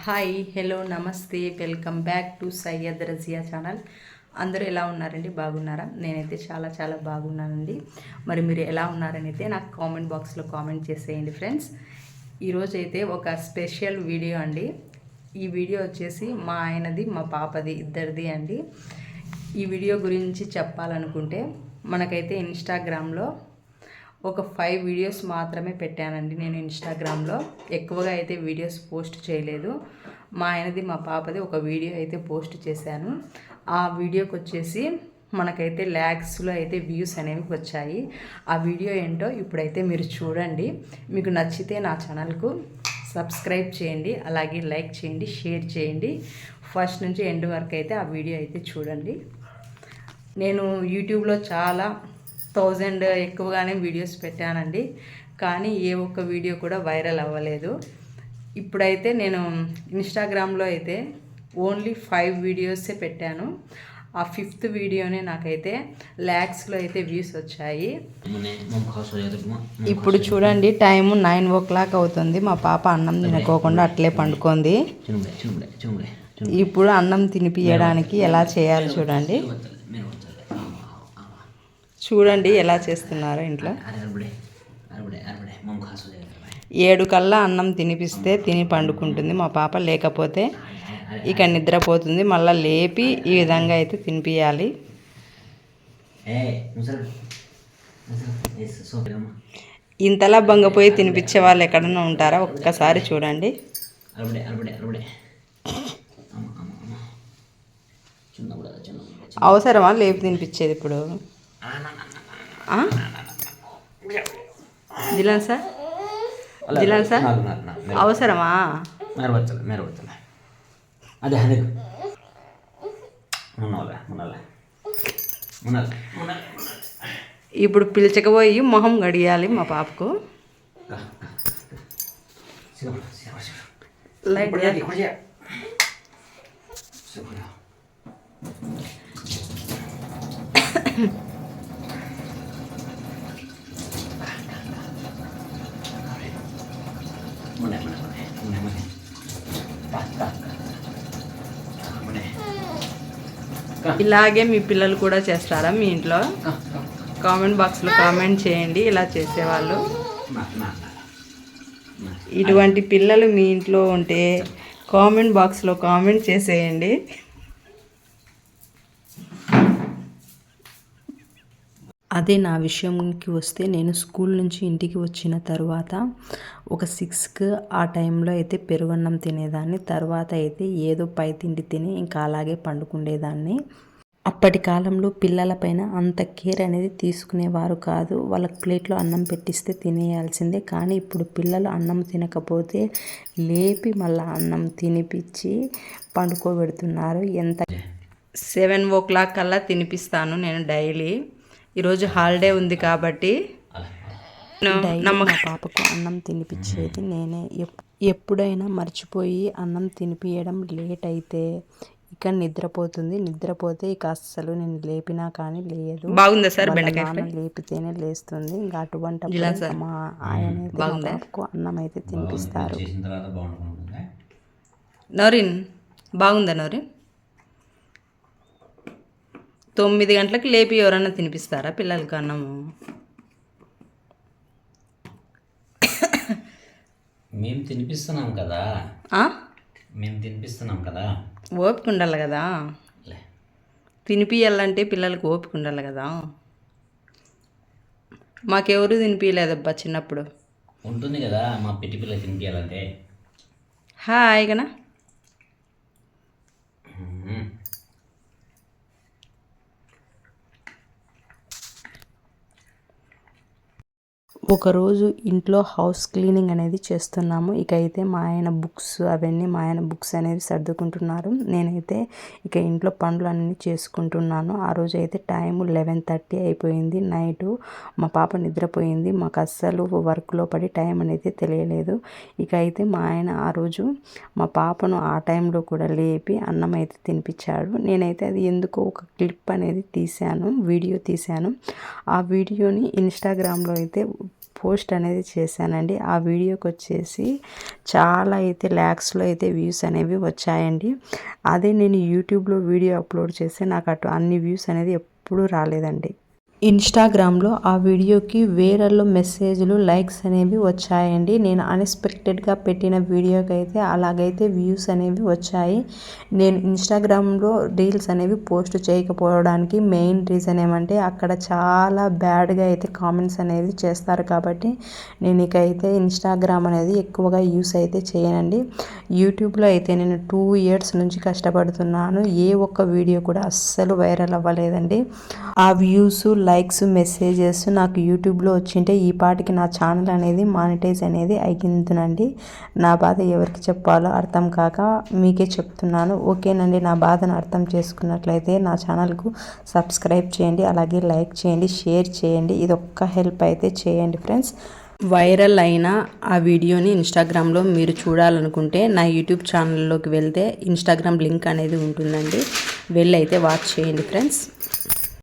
Hi hello నమస్తే welcome back to Syed Razia channel అందరూ ఎలా ఉన్నారండి? బాగున్నారా? నేనైతే చాలా చాలా బాగున్నానండి. మరి మీరు ఎలా ఉన్నారని అయితే నాకు కామెంట్ బాక్స్లో కామెంట్ చేసేయండి ఫ్రెండ్స్ ఈరోజు అయితే ఒక స్పెషల్ వీడియో అండి. ఈ వీడియో వచ్చేసి మా ఆయనది మా పాపది ఇద్దరిది అండి. ఈ వీడియో గురించి చెప్పాలనుకుంటే మనకైతే ఇన్స్టాగ్రామ్లో ఒక ఫైవ్ వీడియోస్ మాత్రమే పెట్టానండి నేను ఇన్స్టాగ్రామ్లో ఎక్కువగా అయితే వీడియోస్ పోస్ట్ చేయలేదు. మా ఆయనది మా పాపది ఒక వీడియో అయితే పోస్ట్ చేశాను. ఆ వీడియోకి వచ్చేసి మనకైతే ల్యాక్స్లో అయితే వ్యూస్ అనేవి వచ్చాయి. ఆ వీడియో ఏంటో ఇప్పుడైతే మీరు చూడండి. మీకు నచ్చితే నా ఛానల్కు సబ్స్క్రైబ్ చేయండి. అలాగే లైక్ చేయండి షేర్ చేయండి. ఫస్ట్ నుంచి ఎండ్ వరకు అయితే ఆ వీడియో అయితే చూడండి. నేను యూట్యూబ్లో చాలా థౌజండ్ ఎక్కువగానే వీడియోస్ పెట్టానండి. కానీ ఏ ఒక్క వీడియో కూడా వైరల్ అవ్వలేదు. ఇప్పుడైతే నేను ఇన్స్టాగ్రామ్లో అయితే ఓన్లీ ఫైవ్ వీడియోసే పెట్టాను. ఆ ఫిఫ్త్ వీడియోనే నాకైతే ల్యాక్స్లో అయితే వ్యూస్ వచ్చాయి. ఇప్పుడు చూడండి టైం నైన్ ఓ క్లాక్ అవుతుంది. మా పాప అన్నం తినకోకుండా అట్లే పండుకుంది. ఇప్పుడు అన్నం తినిపియడానికి ఎలా చేయాలో చూడండి. చూడండి ఎలా చేస్తున్నారో ఇంట్లో. ఏడు కల్లా అన్నం తినిపిస్తే తిని పండుకుంటుంది. మా పాప లేకపోతే ఇక నిద్రపోతుంది. మళ్ళీ లేపి ఈ విధంగా అయితే తినిపియాలి. ఇంతలా బంగపోయి తినిపించే వాళ్ళు ఎక్కడన్నా ఉంటారా? ఒక్కసారి చూడండి. అవసరమా? లేపి తినిపించేది ఇప్పుడు? జిలాన్ సార్ జిలాన్ సార్ అవసరమా మెరవచ్చలే మెరవచ్చలే అదే అదే మున్నాలే మున్నాలే మున్నాలే మున్నాలే ఇప్పుడు పిలిచకపోయి మొహం గడియాలి మా పాపకు లైట్ ఇలాగే మీ పిల్లలు కూడా చేస్తారా మీ ఇంట్లో? కామెంట్ బాక్స్లో కామెంట్ చేయండి ఇలా చేసేవాళ్ళు. ఇటువంటి పిల్లలు మీ ఇంట్లో ఉంటే కామెంట్ బాక్స్లో కామెంట్ చేసేయండి. అదే నా విషయంకి వస్తే నేను స్కూల్ నుంచి ఇంటికి వచ్చిన తర్వాత ఒక సిక్స్కి ఆ టైంలో అయితే పెరుగన్నం తినేదాన్ని. తర్వాత అయితే ఏదో పై తిండి తిని ఇంకా అలాగే పండుకుండేదాన్ని. అప్పటి కాలంలో పిల్లలపైన అంత కేర్ అనేది తీసుకునేవారు కాదు. వాళ్ళకి ప్లేట్లో అన్నం పెట్టిస్తే తినేయాల్సిందే. కానీ ఇప్పుడు పిల్లలు అన్నం తినకపోతే లేపి మళ్ళీ అన్నం తినిపించి పండుకోబెడుతున్నారు. ఎంత? సెవెన్ ఓ క్లాక్ కల్లా తినిపిస్తాను నేను డైలీ. ఈరోజు హాలిడే ఉంది కాబట్టి మా పాపకు అన్నం తినిపించేది నేనే. ఎప్- ఎప్పుడైనా మర్చిపోయి అన్నం తినిపియడం లేట్ అయితే ఇక నిద్రపోతుంది. నిద్రపోతే ఇక అస్సలు నేను లేపినా కానీ లేదు. బాగుందా సార్ బెండకాయ లేపితేనే లేస్తుంది. ఇంకా అటువంటి మా ఆయన పాపకు అన్నం అయితే తినిపిస్తారు. చేసిన తర్వాత బాగుంటుంది? నోరిన్ బాగుందా నోరిన్ తొమ్మిది గంటలకు లేపి ఎవరన్నా తినిపిస్తారా పిల్లలకి అన్నము? మేము తినిపిస్తున్నాం కదా? మేము తినిపిస్తున్నాం కదా. ఓపిక ఉండాలి కదా. తినిపియాలంటే పిల్లలకు ఓపిక ఉండాలి కదా. మాకెవరు తినిపించలేదబ్బా చిన్నప్పుడు. ఉంటుంది కదా మా పెట్టి పిల్ల తినిపించాలంటే హాయ్ గనా ఒకరోజు ఇంట్లో హౌస్ క్లీనింగ్ అనేది చేస్తున్నాము. ఇక అయితే మా ఆయన బుక్స్ అవన్నీ మా ఆయన బుక్స్ అనేది సర్దుకుంటున్నారు. నేనైతే ఇక ఇంట్లో పనులు అన్నీ చేసుకుంటున్నాను. ఆ రోజు అయితే టైం లెవెన్ థర్టీ అయిపోయింది. నైటు మా పాప నిద్రపోయింది. మాకు అస్సలు వర్క్లో పడి టైం అనేది తెలియలేదు. ఇక అయితే మా ఆయన ఆ రోజు మా పాపను ఆ టైంలో కూడా లేపి అన్నం అయితే తినిపించాడు. నేనైతే అది ఎందుకో ఒక క్లిప్ అనేది తీశాను వీడియో తీశాను. ఆ వీడియోని ఇన్స్టాగ్రామ్లో అయితే పోస్ట్ అనేది చేశానండి. ఆ వీడియోకి వచ్చేసి చాలా అయితే ల్యాక్స్లో అయితే వ్యూస్ అనేవి వచ్చాయండి. అదే నేను యూట్యూబ్లో వీడియో అప్లోడ్ చేస్తే నాకు అటు అన్ని వ్యూస్ అనేది ఎప్పుడూ రాలేదండి. ఇన్స్టాగ్రామ్లో ఆ వీడియోకి వేరల్లో మెసేజ్లు లైక్స్ అనేవి వచ్చాయండి. నేను అన్ఎక్స్పెక్టెడ్గా పెట్టిన వీడియోకి అయితే అలాగైతే వ్యూస్ అనేవి వచ్చాయి. నేను ఇన్స్టాగ్రామ్లో రీల్స్ అనేవి పోస్ట్ చేయకపోవడానికి మెయిన్ రీజన్ ఏమంటే అక్కడ చాలా బ్యాడ్గా అయితే కామెంట్స్ అనేవి చేస్తారు కాబట్టి నేను ఇకైతే ఇన్స్టాగ్రామ్ అనేది ఎక్కువగా యూస్ అయితే చేయనండి. యూట్యూబ్లో అయితే నేను టూ ఇయర్స్ నుంచి కష్టపడుతున్నాను. ఏ ఒక్క వీడియో కూడా అస్సలు వైరల్ అవ్వలేదండి. ఆ వ్యూస్ లైక్స్ మెసేజెస్ నాకు యూట్యూబ్లో వచ్చింటే ఈ పాటికి నా ఛానల్ అనేది మానిటైజ్ అనేది అయ్యిందునండి నా బాధ ఎవరికి చెప్పాలో అర్థం కాక మీకే చెప్తున్నాను. ఓకేనండి నా బాధను అర్థం చేసుకున్నట్లయితే నా ఛానల్కు సబ్స్క్రైబ్ చేయండి అలాగే లైక్ చేయండి షేర్ చేయండి. ఇది ఒక్క హెల్ప్ అయితే చేయండి ఫ్రెండ్స్ వైరల్ అయిన ఆ వీడియోని ఇన్స్టాగ్రామ్లో మీరు చూడాలనుకుంటే నా యూట్యూబ్ ఛానల్లోకి వెళ్తే ఇన్స్టాగ్రామ్ లింక్ అనేది ఉంటుందండి. వెళ్ళి అయితే వాచ్ చేయండి ఫ్రెండ్స్